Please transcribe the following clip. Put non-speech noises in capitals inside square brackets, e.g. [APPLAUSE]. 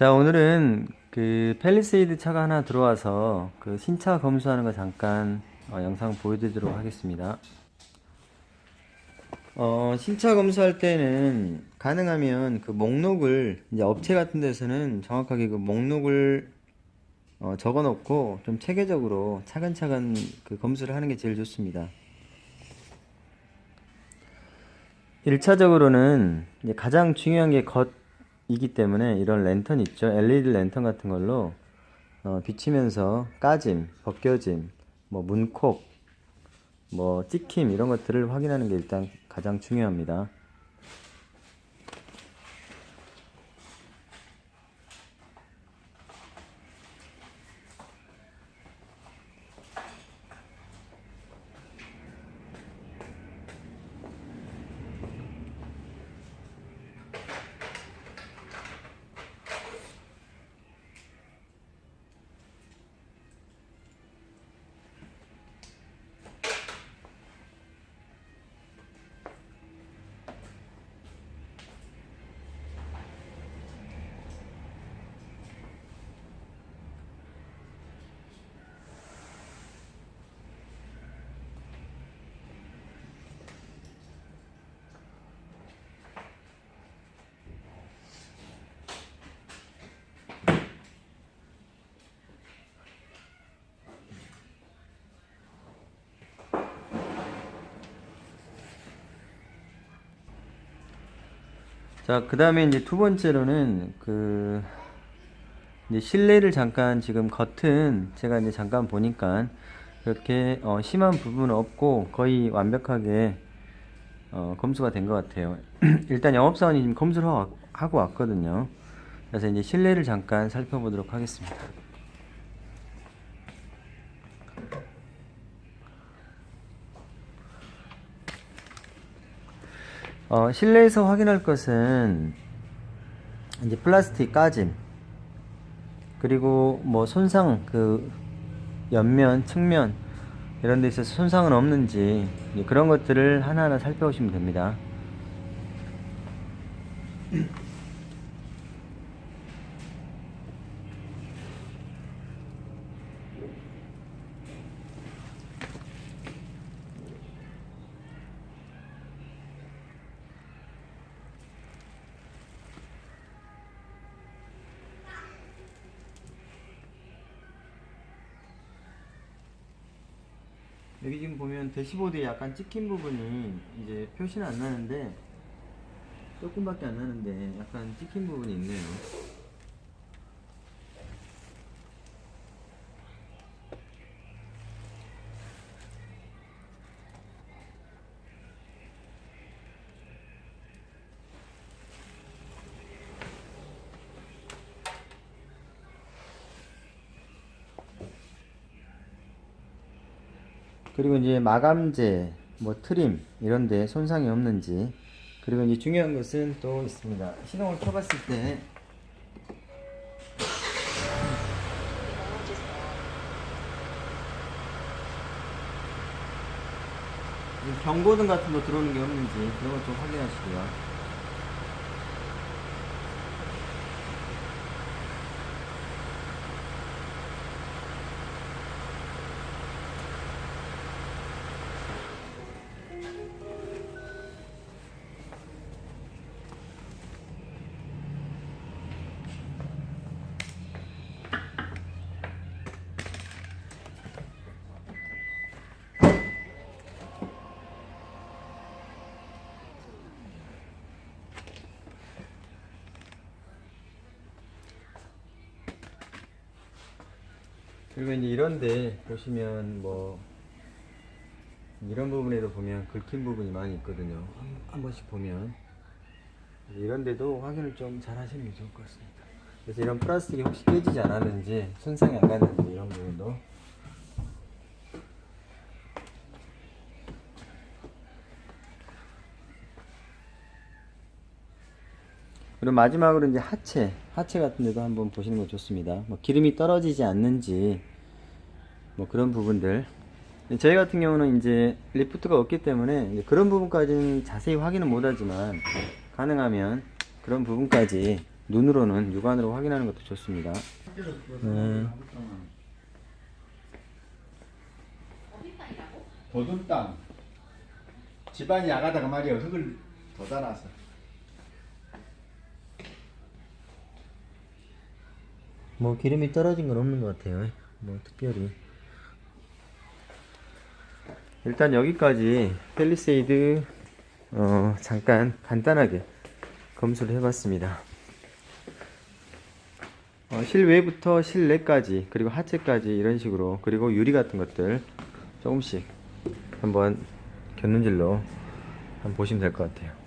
자, 오늘은 그 펠리세이드 차가 하나 들어와서 그 신차 검수하는 거 잠깐 어, 영상 보여드리도록 하겠습니다. 어, 신차 검수할 때는 가능하면 그 목록을 이제 업체 같은 데서는 정확하게 그 목록을 어, 적어 놓고 좀 체계적으로 차근차근 그 검수를 하는 게 제일 좋습니다. 1차적으로는 이제 가장 중요한 게 겉 이기 때문에 이런 랜턴 있죠. LED 랜턴 같은 걸로 어, 비치면서 까짐, 벗겨짐, 뭐 문콕, 뭐 찍힘 이런 것들을 확인하는 게 일단 가장 중요합니다. 자, 그 다음에 이제 두 번째로는 그 이제 실내를 잠깐 지금 겉은 제가 이제 잠깐 보니까 그렇게 어, 심한 부분은 없고 거의 완벽하게 어, 검수가 된 것 같아요. [CLEARS THROAT] 일단 영업사원이 지금 검수를 하고, 왔거든요. 그래서 이제 실내를 잠깐 살펴보도록 하겠습니다. 어, 실내에서 확인할 것은 이제 플라스틱 까짐 그리고 뭐 손상 그 옆면, 측면 이런 데 있어서 손상은 없는지 그런 것들을 하나하나 살펴보시면 됩니다. 여기 지금 보면 대시보드에 약간 찍힌 부분이 이제 표시는 안 나는데 조금밖에 안 나는데 약간 찍힌 부분이 있네요. 그리고 이제 마감재, 뭐 트림 이런 데 손상이 없는지 그리고 이제 중요한 것은 또 있습니다. 시동을 켜봤을 때이 경고등 같은 거 들어오는 게 없는지 그런 것좀 확인하시고요. 그리고 이제 이런데 보시면 뭐 이런 부분에도 보면 긁힌 부분이 많이 있거든요. 한, 한 번씩 보면 이런데도 확인을 좀 잘 하시는 게 좋을 것 같습니다. 그래서 이런 플라스틱이 혹시 깨지지 않았는지 손상이 안 갔는지 이런 부분도 그리고 마지막으로 이제 하체, 하체 같은 데도 한번 보시는 거 좋습니다. 뭐 기름이 떨어지지 않는지 뭐 그런 부분들. 저희 같은 경우는 이제 리프트가 없기 때문에 이제 그런 부분까지는 자세히 확인은 못하지만 가능하면 그런 부분까지 눈으로는 육안으로 확인하는 것도 좋습니다. 네. 보든 땅. 집안이 야가다가 말이야 흙을 더 달아서. 뭐 기름이 떨어진 건 없는 것 같아요. 뭐 특별히. 일단 여기까지 펠리세이드 어, 잠깐 간단하게 검수를 해봤습니다. 어, 실외부터 실내까지 그리고 하체까지 이런 식으로 그리고 유리 같은 것들 조금씩 한번 곁눈질로 한번 보시면 될 것 같아요.